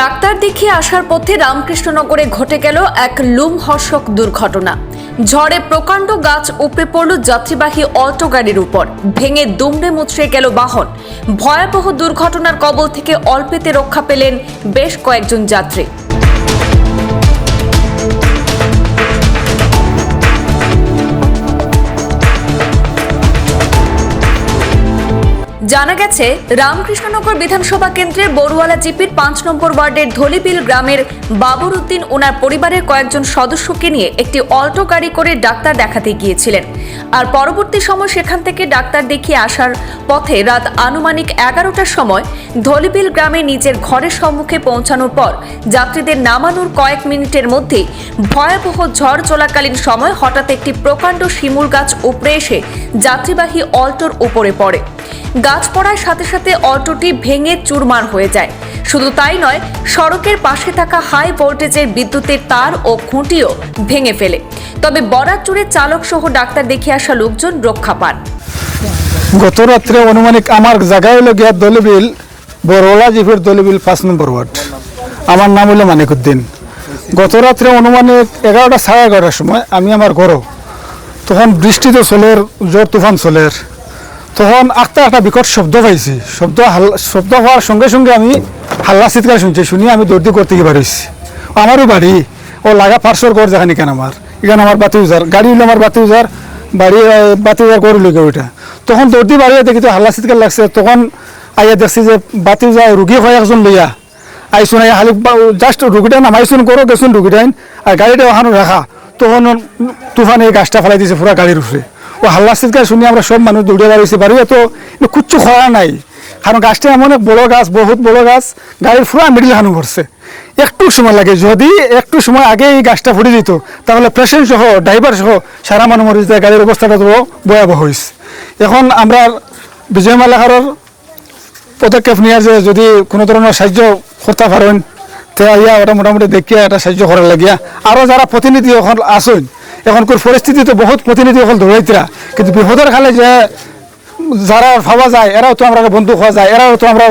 Doctor দেখিয়ে আসার পথে রামকৃষ্ণনগরে ঘটে গেল এক লুমহর্ষক দুর্ঘটনা। ঝড়ে প্রকাণ্ড গাছ উপড়ে পড়ল যাত্রীবাহী অল্টো গাড়ির উপর। ভেঙে দুমড়ে মুচড়ে গেল বাহন। ভয়াবহ দুর্ঘটনার কবল থেকে অল্পেতে রক্ষা পেলেন বেশ কয়েকজন যাত্রী। জানা গেছে, রামকৃষ্ণনগর বিধানসভা কেন্দ্রের বড়ুয়ালা জিপির পাঁচ নম্বর ওয়ার্ডের ধলিপিল গ্রামের বাবর উদ্দিন ওনার পরিবারের কয়েকজন সদস্যকে নিয়ে একটি অল্টো গাড়ি করে ডাক্তার দেখাতে গিয়েছিলেন। আর পরবর্তী সময় সেখান থেকে ডাক্তার দেখিয়ে আসার পথে রাত আনুমানিক এগারোটার সময় ধলিপিল গ্রামে নিজের ঘরের সম্মুখে পৌঁছানোর পর যাত্রীদের নামানোর কয়েক মিনিটের মধ্যেই ভয়াবহ ঝড় চলাকালীন সময় হঠাৎ একটি প্রকাণ্ড শিমুল গাছ উপড়ে এসে যাত্রীবাহী অল্টোর উপরে পড়ে। গাছ পড়ার সাথে সাথে অটোটি ভেঙে চুরমার হয়ে যায়। শুধু তাই নয়, সড়কের পাশে থাকা হাই ভোল্টেজের বিদ্যুতের তার ও খুঁটিও ভেঙে ফেলে। তবে বরাত জুড়ে চালক সহ ডাক্তার দেখে আসা লোকজন রক্ষা পান। গত রাত্রে অনুমানিক আমার জায়গায় হলো গিয়া দলিবিল বড়লা জিফের দলিবিল পাঁচ নম্বর ওয়ার্ড। আমার নাম হলো মানিকুদ্দিন। গত রাত্রে অনুমানিক এগারোটা সাড়ে এগারোটার সময় আমি আমার ঘরও তখন বৃষ্টিতে চলের জোর তুফান চলের তখন একটা একটা বিকট শব্দ পাইছি। শব্দ শব্দ হওয়ার সঙ্গে সঙ্গে আমি হাল্লা চিৎকার শুনছি, শুনি আমি দৌড়ি করতে গিয়ে পারিছি আমারও বাড়ি, ও লাগা পার্শ্বর ঘর যেখানে কেন আমার? এখানে আমার বাতি উজার গাড়ি হলো আমার বাতি উজার বাড়ি বাতি উজার করে লইকে ওইটা তখন দৌড়ি বাড়িয়ে দেখি তো হাল্লা চিৎকার লাগছে, তখন আইয়া দেখছি যে বাতি উজার রুগী হয় একজন লইয়া। আইসুন আইয়া হালি জাস্ট রুগীটা নামাইছুন করো গেছুন রুগীটাইন, আর গাড়িটা ওখানে রাখা। তখন তুফান গাছটা ফেলাই দিয়েছে পুরা গাড়ির উপরে। ও হাল্লা চিৎকার শুনি আমরা সব মানুষ দৌড়ে বাড়িয়েছি বাড়ি তো কুচ্ছু খরা নাই। কারণ গাছটা এমন বড় গাছ, বহুত বড় গাছ গাড়ির পুরা মিডিল হানু ভরছে একটু সময় লাগে, যদি একটু সময় আগে এই গাছটা ফুটে দিত, তাহলে পেশেন্ট সহ ড্রাইভার সহ সারা মানুষ মরে যেত গাড়ির অবস্থাটা তো ভয়াবহ হয়েছে এখন আমরা বিজয় মালাকারের পদক্ষেপ নিয়ে যে যদি কোনো ধরনের সাহায্য করতে পারেন তে ইয়া ওটা মোটামুটি দেখিয়া এটা সাহায্য করার লাগিয়া। আরও যারা প্রতিনিধি এখন আসুন এখনকার পরিস্থিতিতে বহুত প্রতিনিধি এখন দৌড়াইতরা কিন্তু বিপদের খালে যে যারা ভাবা যায় এরাও তো আমরা বন্ধু হওয়া যায় এরাও তো আমরা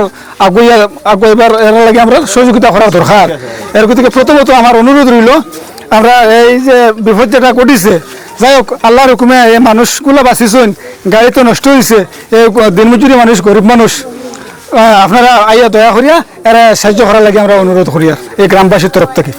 আগুইয়া আগুইবার এরা লাগে আমরা সহযোগিতা করা দরকার এর গতিকে প্রথমত আমার অনুরোধ রইল আমরা এই যে বিপদ যেটা ঘটিছে, যাই হোক আল্লাহর হুকুমে এই মানুষগুলো বাঁচিছুন গাড়ি তো নষ্ট হয়েছে এই দিনমজুরি মানুষ গরিব মানুষ। আপনারা আইয়া দয়া করিয়া এরা সাহায্য করার লাগে আমরা অনুরোধ করি আর এই গ্রামবাসীর তরফ থেকে।